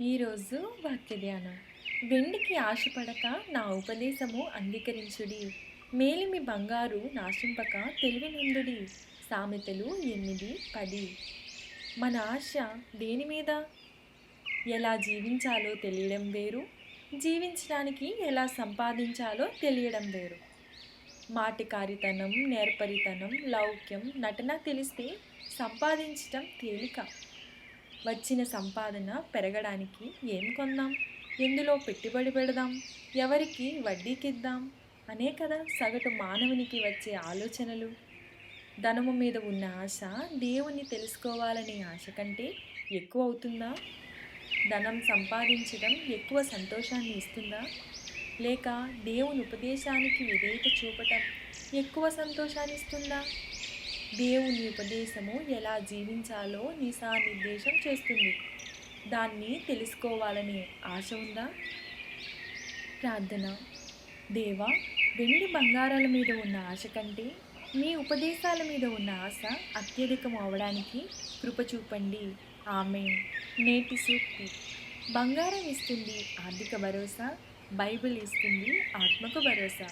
ఈరోజు వాక్య ధ్యానం వెండికి ఆశపడక నా ఉపదేశము అంగీకరించుడి. మేలిమి బంగారు నాశింపక తెలివినందుడి. సామెతలు ఎనిమిది పది. మన ఆశ దేని మీద? ఎలా జీవించాలో తెలియడం వేరు. జీవించడానికి ఎలా సంపాదించాలో తెలియడం వేరు. మాటికారితనం నేర్పరితనం లౌక్యం నటన తెలిస్తే సంపాదించటం తేలిక. వచ్చిన సంపాదన పెరగడానికి ఏం కొందాం? ఎందులో పెట్టుబడి పెడదాం? ఎవరికి వడ్డీకిద్దాం? అనే కదా సగటు మానవునికి వచ్చే ఆలోచనలు. ధనము మీద ఉన్న ఆశ దేవుణ్ణి తెలుసుకోవాలనే ఆశ కంటే ఎక్కువ అవుతుందా? ధనం సంపాదించడం ఎక్కువ సంతోషాన్ని ఇస్తుందా? లేక దేవుని ఉపదేశానికి విధేయత చూపటం ఎక్కువ సంతోషాన్ని ఇస్తుందా? దేవుని ఉపదేశము ఎలా జీవించాలో దిశానిర్దేశం చేస్తుంది. దాన్ని తెలుసుకోవాలనే ఆశ ఉందా? ప్రార్థన. దేవా వెండి బంగారాల మీద ఉన్న ఆశ కంటే మీ ఉపదేశాల మీద ఉన్న ఆశ అత్యధికం అవడానికి కృప చూపండి. ఆమె నేటి సూక్తి. బంగారం ఇస్తుంది ఆర్థిక భరోసా బైబిల్ ఇస్తుంది ఆత్మకు భరోసా.